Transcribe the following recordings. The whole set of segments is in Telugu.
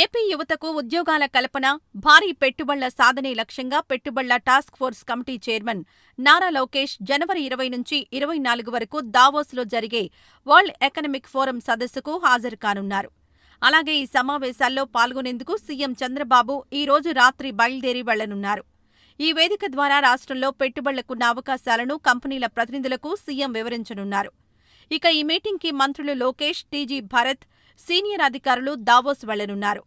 ఏపీ యువతకు ఉద్యోగాల కల్పన, భారీ పెట్టుబళ్ళ సాధనే లక్ష్యంగా పెట్టుబళ్ళ task force committee chairman Nara Lokesh జనవరి ఇరవై నుంచి ఇరవై నాలుగు వరకు దావోస్లో జరిగే వరల్డ్ ఎకనామిక్ ఫోరం సదస్సుకు హాజరు కానున్నారు. అలాగే ఈ సమావేశాల్లో పాల్గొనేందుకు సీఎం చంద్రబాబు ఈ రోజు రాత్రి బయలుదేరి వెళ్ళనున్నారు. ఈ వేదిక ద్వారా రాష్ట్రంలో పెట్టుబడులకున్న అవకాశాలను కంపెనీల ప్రతినిధులకు సీఎం వివరించనున్నారు. ఇక ఈ మీటింగ్కి మంత్రులు లోకేష్, టీజీ భరత్, సీనియర్ అధికారులు దావోస్ వెళ్ళనున్నారు.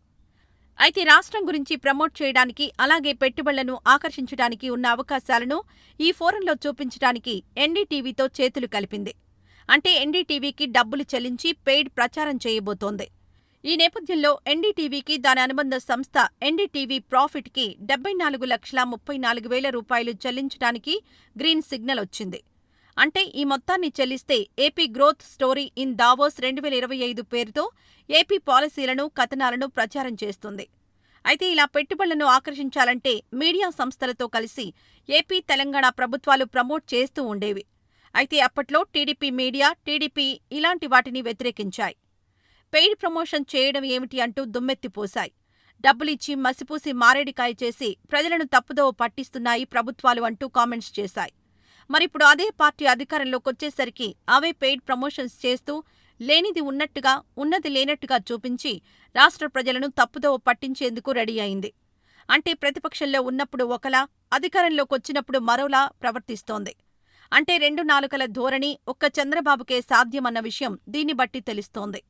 అయితే రాష్ట్రం గురించి ప్రమోట్ చేయడానికి అలాగే పెట్టుబడులను ఆకర్షించడానికి ఉన్న అవకాశాలను ఈ ఫోరంలో చూపించడానికి ఎన్డీటీవీతో చేతులు కలిపింది. అంటే ఎన్డీటీవీకి డబ్బులు చెల్లించి పెయిడ్ ప్రచారం చేయబోతోంది. ఈ నేపథ్యంలో ఎన్డీటీవీకి దాని అనుబంధ సంస్థ ఎన్డీటీవీ ప్రాఫిట్కి డెబ్బై నాలుగు లక్షల ముప్పై నాలుగు వేల రూపాయలు చెల్లించడానికి గ్రీన్ సిగ్నల్ వచ్చింది. అంటే ఈ మొత్తాన్ని చెల్లిస్తే AP growth story in Davos రెండు వేల ఇరవై ఐదు పేరుతో ఏపీ పాలసీలను, కథనాలను ప్రచారం చేస్తుంది. అయితే ఇలా పెట్టుబడులను ఆకర్షించాలంటే మీడియా సంస్థలతో కలిసి ఏపీ, తెలంగాణ ప్రభుత్వాలు ప్రమోట్ చేస్తూ ఉండేవి. అయితే అప్పట్లో టీడీపీ మీడియా, టీడీపీ ఇలాంటి వాటిని వ్యతిరేకించాయి. పెయిడ్ ప్రమోషన్ చేయడం ఏమిటి అంటూ దుమ్మెత్తిపోశాయి. డబ్బులిచ్చి మసిపూసి మారేడికాయ చేసి ప్రజలను తప్పుదోవ పట్టిస్తున్నాయి ప్రభుత్వాలు అంటూ కామెంట్స్ చేశాయి. మరిప్పుడు అదే పార్టీ అధికారంలోకొచ్చేసరికి అవే పెయిడ్ ప్రమోషన్స్ చేస్తూ లేనిది ఉన్నట్టుగా, ఉన్నది లేనట్టుగా చూపించి రాష్ట్ర ప్రజలను తప్పుదోవ పట్టించేందుకు రెడీ అయింది. అంటే ప్రతిపక్షంలో ఉన్నప్పుడు ఒకలా, అధికారంలోకొచ్చినప్పుడు మరోలా ప్రవర్తిస్తోంది. అంటే రెండు నాలుకల ధోరణి ఒక్క చంద్రబాబుకే సాధ్యమన్న విషయం దీన్ని బట్టి తెలుస్తోంది.